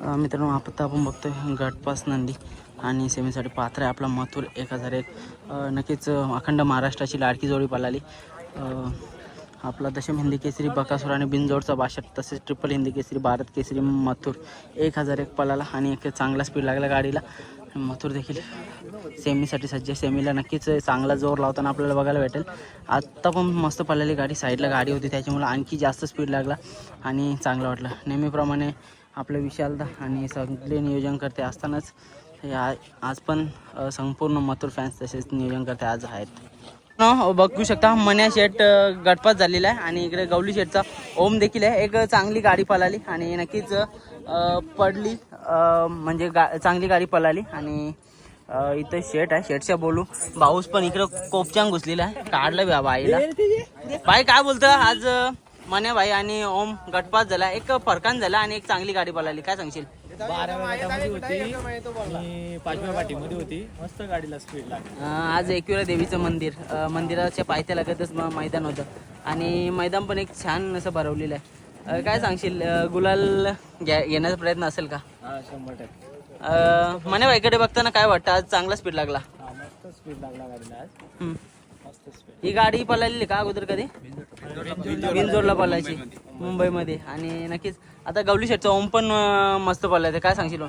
मित्रांनो आता आपण बघतोय गटपास नंदी आणि सेमीसाठी पात्र आहे आपला मथुर एक हजार एक. नक्कीच अखंड महाराष्ट्राची लाडकी जोडी पळाली. आपला दशम हिंदी केसरी बकासूर आणि बिनजोडचा बादशाह तसेच ट्रिपल हिंदी केसरी भारत केसरी मथुर एक हजार एक पळाला आणि एक चांगला स्पीड लागला गाडीला. मथुर देखील सेमीसाठी सज्ज सेमीला नक्कीच चांगला जोर लावताना आपल्याला बघायला भेटेल. आत्ता पण मस्त पडलेली गाडी. साईडला गाडी होती त्याच्यामुळे आणखी जास्त स्पीड लागला आणि चांगलं वाटलं. नेहमीप्रमाणे आपलं विशालदा आणि सगळे नियोजन करते असतानाच हे आज पण संपूर्ण मथुर फॅन्स तसेच नियोजन करते आज आहेत. हो, बघू शकता मन्या शेट गटपात झालेला आहे आणि इकडे गवली शेटचा ओम देखील आहे. एक चांगली गाडी पळाली आणि नक्कीच पडली म्हणजे गा चांगली गाडी पळाली आणि इथं शेट आहे. शेटच्या बोलू भाऊस पण इकडं कोपचांग घुसलेला आहे. काढलं बा बाईला बाई काय बोलतं आज अ, मन्या भाई आणि ओम गटपात झाला. एक फरकान झाला आणि एक चांगली गाडी पळाली काय सांगशील? बाराव्या गटामध्ये होती आणि पाचव्या पाठीमध्ये होती. मस्त गाडीला स्पीड लागली. अ, आज एकविरा देवीचं मंदिर. अ, मंदिराच्या पायथ्या लगतच म- मैदान होतं. आणि मैदान पण एक छान असं भरवलेलं आहे. अ, काय सांगशील? अ, गुलाल घ्या घेण्याचा प्रयत्न असेल का? हा शंभर टक्के. अ, मने भाईकडे बघताना काय वाटतं? आज चांगला स्पीड लागला. हा मस्त स्पीड लागला गाडीला आज. हम्म. ही गाडी पळालेली का अगोदर कधी? बिनजोडला पळायची मुंबईमध्ये. आणि नक्कीच आता गवली शेटचा ओम पण मस्त पळलाय. काय सांगशील?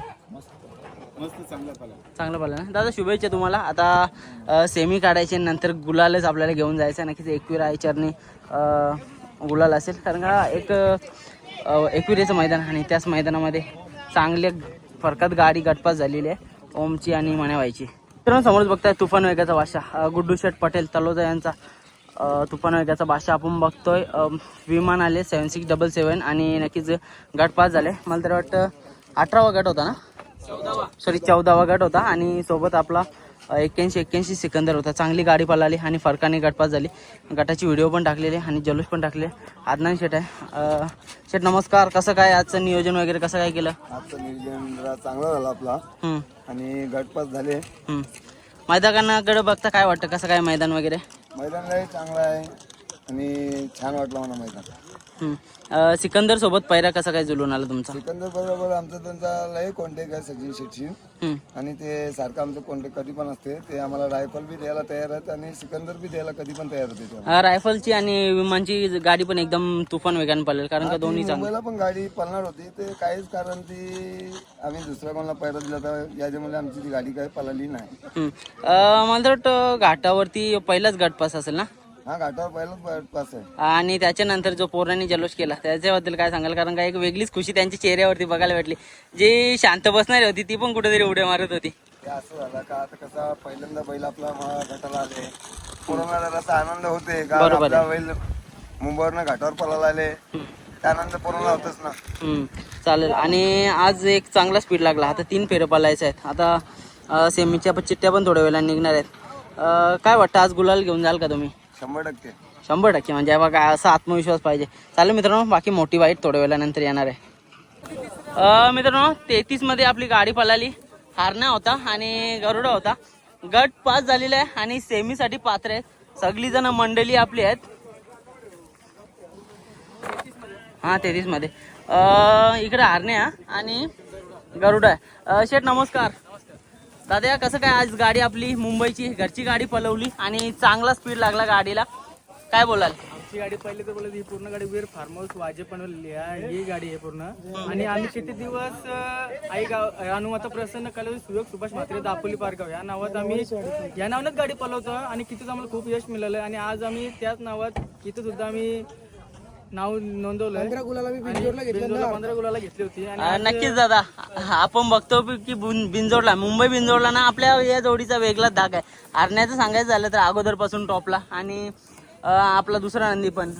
मस्त चांगलं पाहिलं ना? दादा शुभेच्छा तुम्हाला. आता सेमी काढायचे नंतर गुलालच आपल्याला घेऊन जायचं आहे. नक्कीच एकवीर आयचरने गुलाल असेल. कारण का एक एकविरेचं मैदान आणि त्याच मैदानामध्ये चांगले फरकात गाडी गटपास झालेली आहे. ओमची आणि म्हणावायची मित्रांनो समोरच बघताय तुफान वेगाचा बादशाह अ, गुड्डू शेठ पटेल तलोजा यांचा तुफान वेगाचा बादशाह आपण बघतोय. विमान आले सेवन सिक्स डबल सेवन आणि नक्कीच गट पास झाले. मला तर वाटतं अठरावा गट होता ना? सॉरी चौदावा गट होता आणि सोबत आपला एक्क्याऐंशी एक्क्याऐंशी सिकंदर होता. चांगली गाडी पळाली आणि फरकाने गटपास झाली. गटाची व्हिडिओ पण टाकलेली आणि जल्लोष पण टाकले आदनान शेट आहे. शेट नमस्कार. कसं काय आजचं नियोजन वगैरे? कसं काय केलं? आजचं नियोजन जरा चांगला झाला आपला. हम्म, आणि गटपास झाले. हम्म. मैदानाकडे बघता काय वाटतं? कसं काय मैदान वगैरे? मैदानलाही चांगला आहे. आणि छान वाटलं मला मैदान. हम्म. अं, सिकंदर सोबत पैरा कसा काय जुलून आला तुमचा? सिकंदर बरोबर आमचा त्यांचा लय कॉन्टॅक्ट आहे सचिन शेटशी हम्म, आणि ते सारखं आमचं कॉन्टॅक्ट कधी पण असते. ते आम्हाला रायफल बी द्यायला तयार आहेत आणि सिकंदर बी द्यायला कधी पण तयार होते ते. अं, रायफलची आणि विमानची गाडी पण एकदम तुफान वेगाने पळेल कारण का दोन्ही चांगली. मुंबईला पण गाडी पळणार होती. ते काहीच कारण ती आम्ही दुसऱ्या कोणाला पैरा दिला तर याच्यामुळे आमची ती गाडी काही पळाली नाही. हम्म. अं, मला तर वाटतं घाटावरती पहिलाच गटपास असेल ना? हा घाटावर पहिलाच गटपास आहे. आणि त्याच्यानंतर जो पोरांनी जल्लोष केला त्याच्याबद्दल काय सांगाल? कारण का एक वेगळीच खुशी त्यांच्या चेहऱ्यावरती बघायला भेटली. जी शांत बसणारी होती ती पण कुठेतरी उड्या मारत होती. ते असं झालं का आता कसा पहिल्यांदा बैल आपला आले. जरासा आनंद होते का बरोबर आपला बैल मुंबईवरनं घाटावर पळायला आले. त्यानंतर कोरोना होतच ना. हम्म, चालेल. आणि आज एक चांगला स्पीड लागला. आता तीन फेरं पालायचे आहेत. आता अं, सेमीच्या पण चिठ्ठ्या पण थोड्या वेळाने निघणार आहेत. अं, काय वाटतं? आज गुलाल घेऊन जाल का तुम्ही? शंभर टक्के. शंभर टक्के. म्हणजे बघा असा आत्मविश्वास पाहिजे. चालेल मित्रांनो बाकी मोठी वाईट थोड्या वेळानंतर येणार आहे. मित्रांनो तेहतीसमध्ये आपली गाडी पळाली. हारण्या होता आणि गरुडा होता. गट पास झालेला आहे आणि सेमीसाठी पात्र आहेत. सगळी जण मंडळी आपली आहेत. हा तेहतीसमध्ये इकडे हारण्या आणि गरुडा आहे. शेठ नमस्कार. दादा कसं काय आज गाडी आपली मुंबईची? घरची गाडी पलवली आणि चांगला स्पीड लागला गाडीला. काय बोलाल? आमची गाडी पहिले तर बोलत ही पूर्ण गाडी वीर फार्म हाऊस वाजे पण आहे ही गाडी आहे पूर्ण. आणि आम्ही किती दिवस आई गाव अनुमाता प्रसन्न कला सुयोग सुभाष म्हात्रे दापोली पारगाव या नावात आम्ही या नावानच गाडी पलवतो. आणि कितीच आम्हाला खूप यश मिळालं. आणि आज आम्ही त्याच नावात किती सुद्धा आम्ही नाव नोंदवलं पंधरा गुलाला पंधरा गुलाला घेतली होती आणि नक्कीच दादा. आपण बघतो की बिनजोडला मुंबई बिनजोडला ना आपल्या या जोडीचा वेगळाच धाक आहे. हरण्याचं सांगायचं झालं तर अगोदरपासून टॉपला आणि आपला दुसरा नंदी पण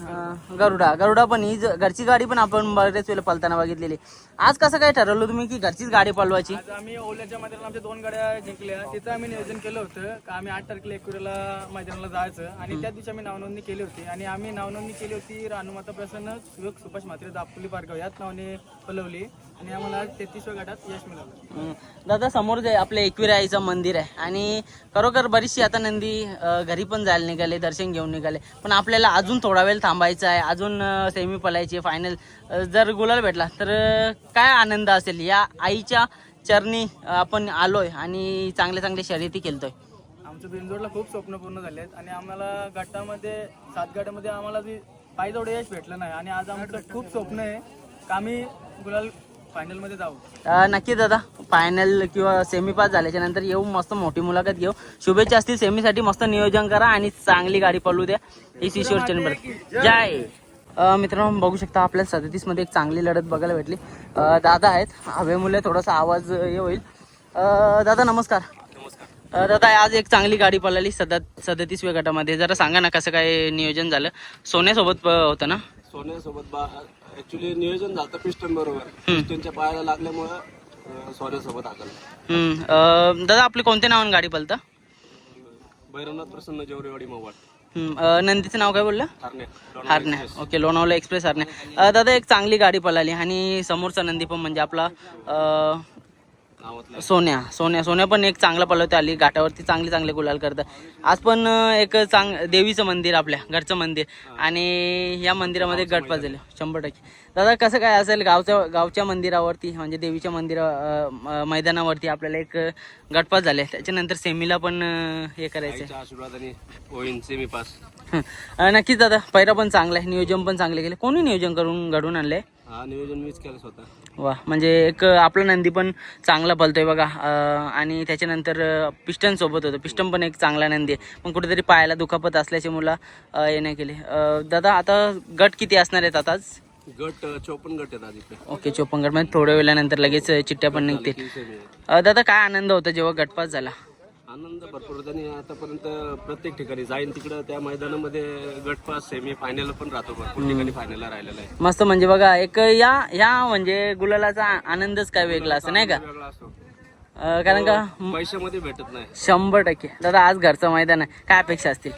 गरुडा. गरुडा पण ही घरची गाडी पण आपण बरेच वेळेला पलताना बघितलेली. आज कसं काय ठरवलं तुम्ही की घरचीच गाडी पळवायची? आज आम्ही ओल्याच्या मैदानाला आमच्या दोन गाड्या जिंकल्या. तिथं आम्ही नियोजन केलं होतं का आम्ही आठ तारखेला एकविरेला मैदानाला जायचं आणि त्या दिवशी आम्ही नावनोंदणी केली होती. आणि आम्ही नावनोंदणी केली होती रानुमाता प्रसन्न सुभाष म्हात्रे दापोली पारगाव याच नावाने पलवली. आणि आम्हाला तेहतीसव्या गटात यश मिळालं. हम्म. दादा समोर जे आपलं एकविरा आईचं मंदिर आहे आणि खरोखर बरीचशी आता नंदी अं, घरी पण जायला निघाले दर्शन घेऊन निघाले. पण आपल्याला अजून थोडा वेळ थांबायचा आहे अजून सेमी पलायची फायनल जर गुलाल भेटला तर अं, काय आनंद असेल? या आईच्या चरणी अं, आपण आलोय आणि चांगले चांगले शर्यती खेळतोय. आमचं बिंदोडला खूप स्वप्न पूर्ण झाले आहेत आणि आम्हाला गटामध्ये सात गटामध्ये आम्हाला बी पाहिजे तेवढं यश भेटलं नाही. आणि आज आमचं खूप स्वप्न आहे का आम्ही गुलाल फायनलमध्ये जाऊ. नक्की दादा. फायनल किंवा सेमी पास झाल्याच्यानंतर येऊ मस्त मोठी मुलाखत घेऊ. शुभेच्छा असतील. सेमीसाठी मस्त नियोजन करा आणि चांगली गाडी पळू द्या. ही शिशोर चॅनल जय. मित्रांनो बघू शकता आपल्या सदतीसमध्ये एक चांगली लढत बघायला भेटली. दादा आहेत. हवे मुले थोडासा आवाज हे होईल. दादा नमस्कार. दादा आज एक चांगली गाडी पळाली सदत सदतीसव्या गटामध्ये जरा सांगा ना कसं काय नियोजन झालं. सोन्यासोबत प- होतं ना? सोन्यासोबत बा ऍक्च्युली नियोजन झालं पिस्टन बरोबर. पिस्टनच्या पायाला लागल्यामुळं हाकल हम्म, अं, दादा आपली कोणत्या नावाने गाडी पळतं भैरवनाथ प्रसन्न जेवरेवाडी मवाड. हम्म, अं, नंदीचं नाव काय बोललं? ठाणे हरण्या. ओके लोणावळा एक्सप्रेस हरण्या. अं, दादा एक चांगली गाडी पळाली आणि समोरचा नंदी पण म्हणजे आपला अं, सोन्या सोन्या सोन्या पण एक चांगला पळवते आली. घाटावरती चांगली चांगले गुलाल करतं. आज पण एक चांग देवीचं मंदिर आपल्या घरचं मंदिर. आणि या मंदिरामध्ये गटपास झाले शंभर टक्के. दादा कसं काय असेल गावच्या गावच्या मंदिरावरती म्हणजे देवीच्या मंदिरा मैदानावरती आपल्याला एक गटपास झाले. त्याच्यानंतर सेमीला पण हे करायचं सेमी पास. नक्कीच दादा पैरा पण चांगला आहे नियोजन पण चांगले केले. कोणी नियोजन करून घडून आणलंय? हा नियोजन मीच केलं स्वतः. वा म्हणजे एक आपला नंदी पण चांगला पलतोय बघा. आणि त्याच्यानंतर पिस्टन सोबत होतं. पिस्टन पण एक चांगला नंदी आहे. पण कुठेतरी पायाला दुखापत असल्याचे मुलं हे नाही केले. दादा आता गट किती असणार आहेत आता आज गट अं, चोपन्न गट आहेत ओके चोपन गट. म्हणजे थोड्या वेळानंतर लगेच चिठ्ठ्या पण निघतील. दादा काय आनंद होता जेव्हा गटपास झाला? आनंद भरपूर त्यांनी आतापर्यंत प्रत्येक ठिकाणी जाईन तिकडं त्या मैदानामध्ये गट पास सेमी फायनल पण राहतो भरपूर ठिकाणी फायनलला राहिलेला आहे. मस्त म्हणजे बघा एक या या म्हणजे गुलालाचा आनंदच काय वेगळा असं नाही का? वेगळा असतो. अं, कारण का पैशामध्ये भेटत नाही. शंभर टक्के. दादा आज घरचं मैदान आहे. काय अपेक्षा असतील?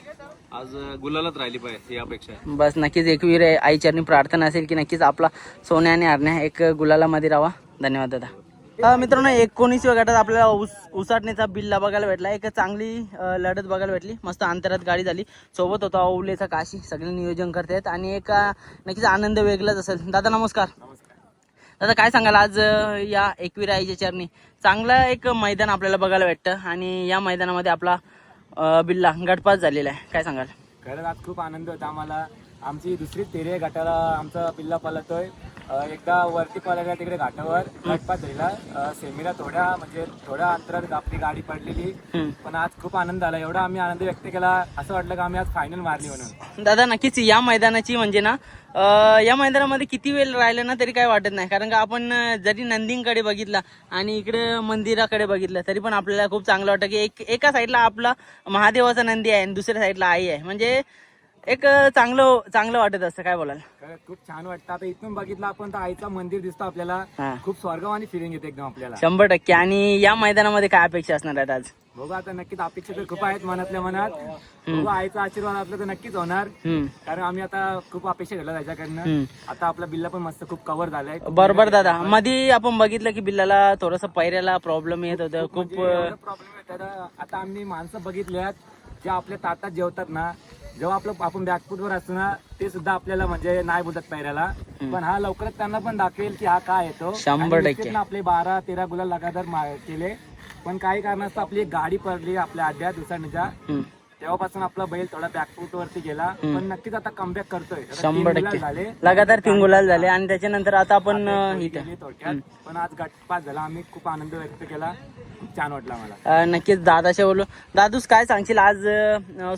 आज गुलालात राहिली पाहिजे ही अपेक्षा आहे. बस नक्कीच एकवीर आईचरणी प्रार्थना असेल की नक्कीच आपला सोन्या आणि हरण्या एक गुलालामध्ये राहा धन्यवाद दादा. मित्रांनो एकोणीसव्या गटात आपल्याला ऊस उसाटण्याचा बिल्ला बघायला भेटला. एक चांगली लढत बघायला भेटली. मस्त अंतरात गाडी झाली. सोबत होता ओवलेचा काशी. सगळे नियोजन करतायत आणि एक नक्कीच आनंद वेगळाच असेल. दादा नमस्कार. दादा काय सांगाल? आज या एकवीर आईच्या चरणी चांगलं एक मैदान आपल्याला बघायला भेटतं. आणि या मैदानामध्ये आपला बिल्ला गटपास झालेला आहे. काय सांगाल? खरंच आज खूप आनंद होता आम्हाला. आमची दुसरी तेरे घाटाला आमचा पिल्ला पलतोय एकदा वरती पळायला तिकडे घाटावर अं, सेमीला थोड्या म्हणजे थोड्या अंतरात आपली गाडी पडलेली. पण आज खूप आनंद झाला एवढा आम्ही आनंद व्यक्त केला. असं वाटलं की आम्ही आज फायनल मारली म्हणून. दादा नक्कीच या मैदानाची म्हणजे ना या मैदानामध्ये किती वेळ राहिलं ना तरी काय वाटत नाही. कारण का आपण जरी नंदींकडे बघितला आणि इकडे मंदिराकडे बघितलं तरी पण आपल्याला खूप चांगलं वाटतं की एक एका साईडला आपला महादेवाचा नंदी आहे आणि दुसऱ्या साईडला आई आहे. म्हणजे एक चांगलं चांगलं वाटत असतं. काय बोलाल? खरंच खूप छान वाटतं. आता इथून बघितलं आपण तर आईचा मंदिर दिसतो आपल्याला. हा. खूप स्वर्गवानी फिलिंग येते एकदम आपल्याला. शंभर टक्के. आणि या मैदानामध्ये काय अपेक्षा असणार आहेत आज? बघू आता नक्कीच अपेक्षा तर खूप आहेत मनातल्या मनात. बघू आईचा आशीर्वाद आपला तर नक्कीच होणार. हम्म. कारण आम्ही आता खूप अपेक्षा केल्या त्याच्याकडनं. हम्म. आता आपला बिल्ला पण मस्त खूप कव्हर झालाय. बरोबर दादा. मध्ये आपण बघितलं की बिल्लाला थोडस पैऱ्याला प्रॉब्लेम येत होतं. खूप प्रॉब्लेम आहे तर आता आम्ही माणसं बघितल्यात जे आपल्या ताटात जेवतात ना जेव्हा आपलं आपण बॅकफूट वर असतो ना ते सुद्धा आपल्याला म्हणजे नाही बोलतात पैऱ्याला पण हा लवकरच त्यांना पण दाखवेल की हा काय येतो. शंभर टक्के. आपले बारा तेरा गुलाल लगातार केले. पण काही कारणास्तव आपली गाडी पडली आपल्या दुसऱ्या हम्म. तेव्हापासून आपला बैल थोडा बॅकफूट वरती गेला. पण नक्कीच आता कमबॅक करतोय. शंभर गुलाल टक्के. झाले. लगातार तीन गुलाल झाले आणि त्याच्यानंतर आता आपण इथं. थोडक्यात. पण आज गटपास झाला. आम्ही खूप आनंद व्यक्त केला. छान वाटला मला. नक्कीच दादाशी बोलू. दादूस काय सांगशील? आज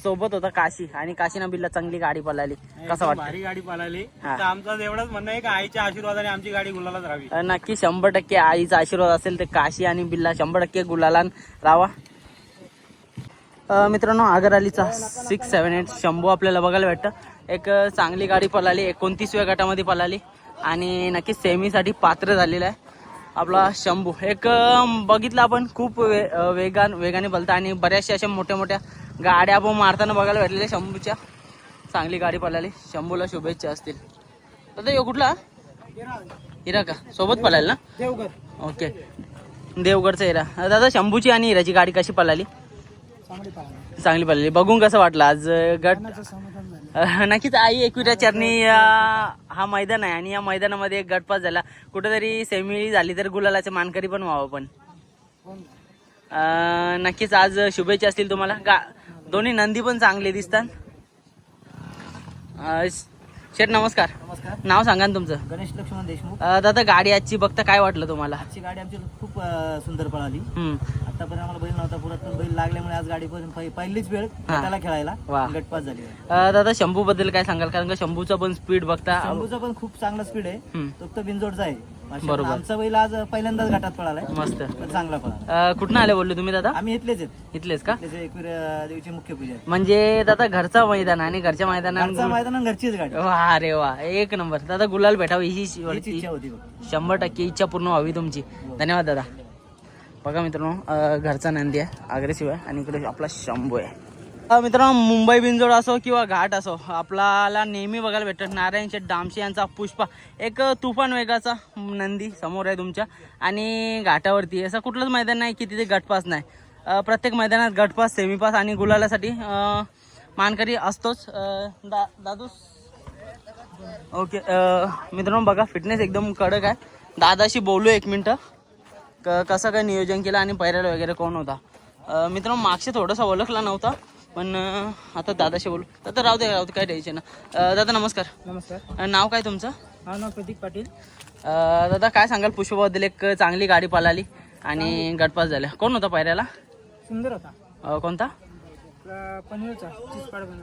सोबत होता काशी आणि काशीना बिल्ला चांगली गाडी पळाली. कसं वाटतं भारी गाडी पळाली. तर आमचं एवढंच म्हणणं आहे की आईच्या आशीर्वादाने आमची गाडी गुलालाच राहावी. नक्की शंभर टक्के आईचा आशीर्वाद असेल तर काशी आणि बिल्ला शंभर टक्के गुलालान रावा मित्रांनो आगर अलीचा सिक्स सेवन एट शंभू आपल्याला बघायला भेटतं. एक चांगली गाडी पळाली एकोणतीसव्या गटामध्ये पळाली आणि नक्कीच सेमीसाठी पात्र झालेला आहे आपला शंभू. एक बघितलं आपण खूप वे वेगान वेगाने पळतं आणि बऱ्याचशा अशा मोठ्या मोठ्या गाड्या आपण मारताना बघायला भेटलेल्या शंभूच्या. चांगली गाडी पळाली. शंभूला शुभेच्छा असतील. दादा यो कुठला? हिरा का? सोबत पळाल ना? देवगर ओके. देवगडचा हिरा. दादा शंभूची आणि हिराची गाडी कशी पळाली? चांगली पळाली. बघून कसं वाटलं आज गट? नक्कीच आई एकविरा चरणी हा मैदान आहे आणि या मैदानामध्ये एक गटपास झाला. कुठेतरी सेमी झाली तर गुलालाचे मानकरी पण व्हावं पण. नक्कीच आज शुभेच्छा असतील तुम्हाला. गा दोन्ही नंदी पण चांगले दिसतात. शेठ नमस्कार. नमस्कार. नाव सांगा ना तुमचं. गणेश लक्ष्मण देशमुख. अं, दादा गाडी आजची बघता काय वाटलं तुम्हाला? आजची गाडी आमची खूप अ, सुंदर पळाली. हम्म. आतापर्यंत आम्हाला बैल नव्हता पुरात पण बैल लागल्यामुळे आज गाडी पण पहि- पहिलीच वेळ गटाला खेळायला. वा. गटपास झाली. अं, दादा शंभू बद्दल काय सांगाल? कारण का शंभूचा पण स्पीड बघता शंभूचा पण खूप चांगला स्पीड आहे. हम्म. तो तर बिनजोडचा आहे. बरोबर. आमचा बैल आज पहिल्यांदाच गटात पळालाय. मस्त. पण चांगला पळाला. अं, कुठनं आले बोलले तुम्ही दादा? आम्ही इथलेच आहेत. इथलेच का? इथलेच एकवीर देवीची मुख्य पूजा आहे म्हणजे दादा घरचा मैदान आणि घरच्या मैदानात घरचा मैदान घरचीच गाडी. वा रे वा. एक नंबर. दादा गुलाल भेटावी ही हीच वरती इच्छा होती बघ शंभर टक्के इच्छा पूर्ण व्हावी तुमची. धन्यवाद दादा. बघा मित्रांनो अं, घरचा नंदी आहे. अग्रेसिव्ह आहे आणि इकडे आपला शंभू आहे. मित्रांनो मुंबई बिंजोड असो किंवा घाट असो आपल्याला नेहमी बघायला भेटत नारायण शेठ डामशे यांचा पुष्पा एक तुफान वेगाचा नंदी समोर आहे तुमच्या. आणि घाटावरती असं कुठलंच मैदान नाही की तिथे गटपास नाही. प्रत्येक मैदानात गटपास सेमीपास आणि गुलालासाठी मानकरी असतोच. दा दादू ओके मित्रांनो बघा फिटनेस एकदम कडक आहे. दादाशी बोलू एक मिनटं. क कसं काय नियोजन केलं आणि पैरायला वगैरे कोण होता? मित्रांनो मागशी थोडंसं ओळखला नव्हता. पण आता दादाशी बोलू. दादा राहू दे राहू दे काय टेन्शन नाही. दादा नमस्कार. नमस्कार. नाव काय तुमचं? हा नाव प्रतीक पाटील. दादा काय सांगाल? पुष्पबद्दल एक चांगली गाडी पळाली आणि गटपास झाल्या. कोण होता पैऱ्याला सुंदर होता. कोणता?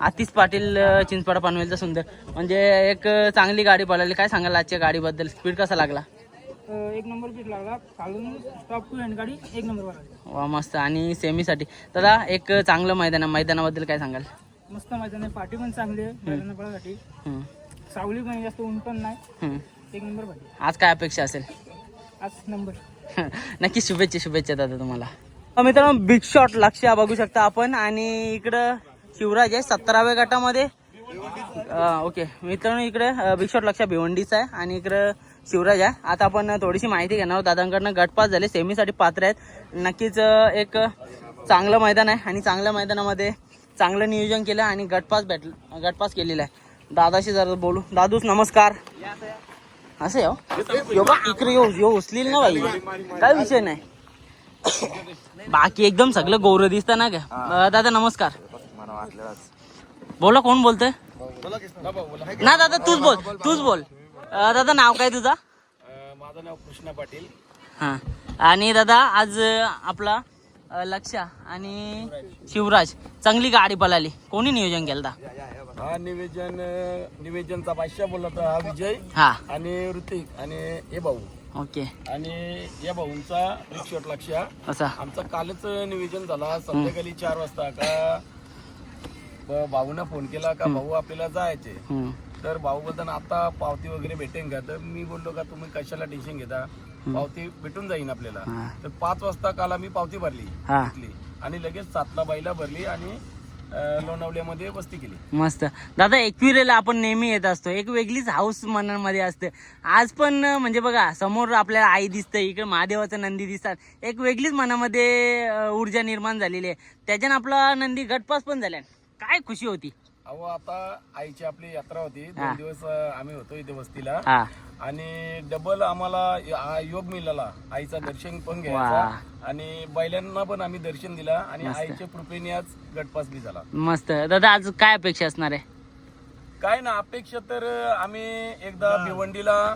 आतिश पाटील चिंचपाडा पानवेलचा सुंदर. म्हणजे एक चांगली गाडी पळाली. काय सांगाल आजच्या गाडीबद्दल? स्पीड कसा लागला? एक नंबर पीठ लागला. खालून स्टॉप टू हँड गाडी एक नंबर वा मस्त. आणि सेमीसाठी दादा एक चांगलं मैदान आहे मैदानाबद्दल काय सांगाल? मस्त मैदान आहे. पाठी पण चांगली आहे हम्म, सावली पण जास्त ऊन पण नाही. हम्म. एक नंबर पाठी. आज काय अपेक्षा असेल? आज नंबर. नक्की शुभेच्छा शुभेच्छा दादा तुम्हाला. मित्रांनो बिग शॉट लक्ष बघू शकता आपण. आणि इकडं शिवराज आहे सतराव्या गटामध्ये. अ, ओके मित्रांनो इकडे बिग शॉट लक्ष भिवंडीचा आहे. आणि इकडं शिवराज आहे. आता आपण थोडीशी माहिती घेणार आहोत. दादांकडनं गटपास झाले. सेमीसाठी पात्र आहेत. नक्कीच एक चांगलं मैदान आहे. आणि चांगल्या मैदानामध्ये चांगलं नियोजन केलं आणि गटपास भेट गटपास केलेला आहे. दादाशी जरा बोलू. दादूस नमस्कार. असं हो? यो बा इकडे येऊ यो उचलील ना बाई. काय विषय नाही. बाकी एकदम सगळं गौरव दिसतं ना का दादा नमस्कार. बोला कोण बोलतोय? ना दादा तूच बोल तूच बोल. अं, दादा नाव काय तुझा? माझं नाव कृष्णा पाटील. हा. आणि दादा आज अं, आपला अं, लक्ष आणि शिवराज. चांगली गाडी पळाली. कोणी नियोजन केलं होतं? हा निवेदन निवेदनचा बादशाह बोलला होता हा विजय हा. आणि ऋतिक आणि हे भाऊ. ओके. आणि या भाऊंचा रिक्षोट लक्ष असा. आमचा कालच निवेदन झाला. संध्याकाळी चार वाजता का ब- भाऊनं फोन केला का भाऊ आपल्याला जायचे हम्म. तर भाऊ बोलताना आता पावती वगैरे भेटेन का? तर मी बोललो का तुम्ही कशाला टेन्शन घेता? पावती भेटून जाईन आपल्याला. तर पाच वाजता काल आम्ही पावती भरली घेतली आणि लगेच सातला बाईला भरली आणि लोणावल्यामध्ये वस्ती केली. मस्त. दादा एकविरेला आपण नेहमी येत असतो. एक वेगळीच हाऊस मनामध्ये असते. आज पण म्हणजे बघा समोर आपल्याला आई दिसते इकडे महादेवाचं नंदी दिसतात. एक वेगळीच मनामध्ये ऊर्जा निर्माण झालेली आहे. त्याच्यानं आपला नंदी गटपास पण झाल्या काय खुशी होती. अहो आता आईची आपली यात्रा होती. दोन दिवस आम्ही होतो इथे वस्तीला. हा. आणि डबल आम्हाला हा योग मिळाला. आईचं दर्शन पण. घ्यायचा. आणि बैलांना पण आम्ही दर्शन दिला. आणि आईच्या कृपेने आज गटपास बी झाला. मस्त. दादा आज काय अपेक्षा असणार आहे? काय ना अपेक्षा तर आम्ही एकदा भिवंडीला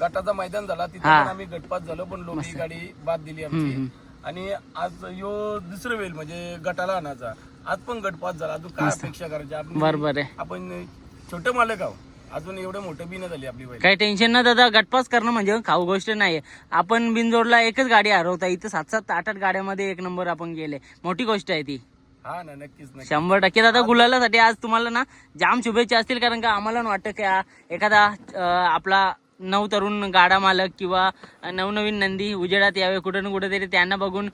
गटाचा मैदान झाला. तिथे. पण आम्ही गटपास झालो पण लोक गाडी बाद दिली आमची. आणि आज यो दुसरं वेळ म्हणजे गटाला आणायचा. आज पण गटपास झाला. अजून काय अपेक्षा करायची? आपण बरोबर आहे. आपण छोटे मालक आहो अजून एवढं मोठं बी नाही झाली आपली बैल. काही टेन्शन ना दादा गटपास करणं म्हणजे खाऊ गोष्ट नाही आपण बिनजोडला एकच गाडी हरवता इथं सात सात आठ आठ गाड्यामध्ये एक नंबर आपण गेले. मोठी गोष्ट आहे ती. हा ना नक्कीच नक्कीच. शंभर टक्के दादा गुलालासाठी आज तुम्हाला ना जाम शुभेच्छा असतील कारण का आम्हाला ना वाटतं की एखादा अं, आपला नऊ तरुण गाडा मालक किंवा नवनवीन नंदी उजेडात यावे कुठं ना कुठेतरी त्यांना बघून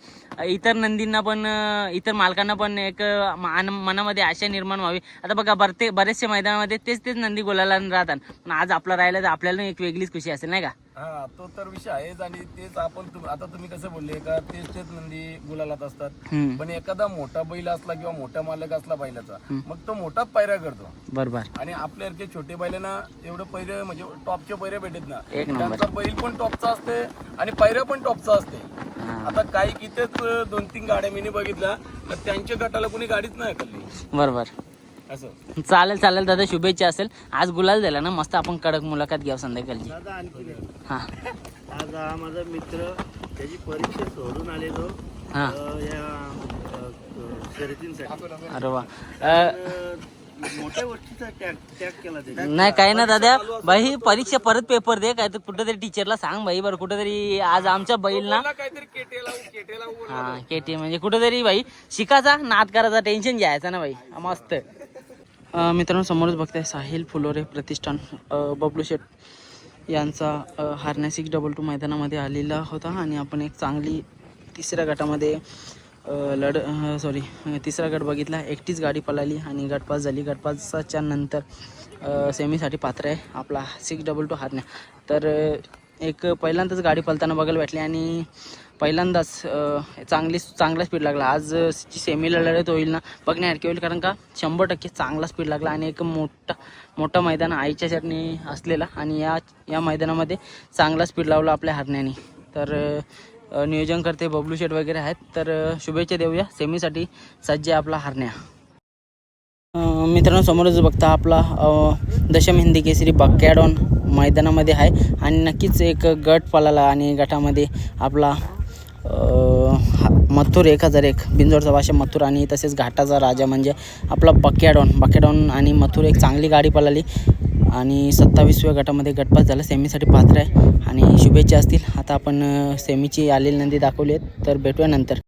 इतर नंदींना पण इतर मालकांना पण एक मनामध्ये आशा निर्माण व्हावी. आता बघा बरते बरेचसे मैदानामध्ये तेच तेच नंदी गुलाला राहतात. पण आज आपला राहिलं तर आपल्याला एक वेगळीच खुशी असेल नाही का? हा तो तर विषय आहेच आणि तेच आपण आता तुम्ही कसं बोलले का तेच तेच नंदी गुलालात असतात. पण एखादा मोठा बैल असला किंवा मोठा मालक असला बैलाचा मग तो मोठाच पायऱ्या करतो. बरोबर. आणि आपल्यासारखे छोटे बैलांना एवढं पैरे म्हणजे टॉपचे पैरे भेटत ना. त्यांचा बैल पण टॉपचा असते आणि पैऱ्या पण टॉपचा असते. आता काही कितीच दोन तीन गाड्या मी बघितल्या तर त्यांच्या गटाला कोणी गाडीच नाही ऐकली बरोबर. असं. चालेल चालेल दादा शुभेच्छा असेल. आज गुलाल झाला ना मस्त आपण कडक मुलाखत घ्यावं संध्याकाळची. दादा आणखी हा. आज हा माझा मित्र त्याची परीक्षा सोडून आलेलो. हा. अ, या अ, शर्यतींसाठी. अरे वा. अ, मोठ्या गोष्टीचा टॅग टॅग केला त्याने. नाही काही ना दादा. भाई परीक्षा परत पेपर दे. काय तर कुठेतरी टीचरला सांग भाई बरं. कुठेतरी आज आमच्या बैल ना काहीतरी केटेला केटेला हा केटी म्हणजे कुठेतरी भाई शिकायचा नाद करायचा टेन्शन घ्यायचा ना भाई मस्त. अ, मित्रांनो समोरच बघताय साहिल फुलोरे प्रतिष्ठान. अ, बबलू शेट यांचा अ, हारण्या सिक्स डबल टू मैदानामध्ये आलेला होता आणि आपण एक चांगली तिसऱ्या गटामध्ये लढ सॉरी तिसरा गट बघितला. एकटीच गाडी पळाली आणि गटपास झाली. गटपासाच्या नंतर सेमीसाठी पात्र आहे आपला सिक्स डबल टू हारण्या. तर एक पहिल्यांदाच गाडी पळताना बघायला भेटली आणि पहिल्यांदाच चांगली चांगला स्पीड लागला. आज जी सेमीला लढत होईल ना बघण्यासारखी होईल कारण का शंभर टक्के चांगला स्पीड लागला आणि एक मोठा मोठा मैदान आईच्या चरणी असलेला आणि या या मैदानामध्ये चांगला स्पीड लावला आपल्या हरण्याने. तर नियोजन करते बबलू शेट वगैरे आहेत. तर शुभेच्छा देऊया. सेमीसाठी सज्ज आपला हरण्या. मित्रांनो समोरच बघता आपला दशम हिंदी केसरी बकॅडॉन मैदानामध्ये आहे. आणि नक्कीच एक गट पळाला आणि गटामध्ये आपला मथुर एक हजार एक बिंजोडचा भाषा मथुर आणि तसेच घाटाचा राजा म्हणजे आपला बक्याडॉन बक्याडॉन आणि मथुर एक चांगली गाडी पळाली. आणि सत्तावीसव्या गटामध्ये गटपास झाला. सेमीसाठी पात्र आहे आणि शुभेच्छा असतील. आता आपण सेमीची आलेली नंदी दाखवली आहेत. तर भेटूया नंतर.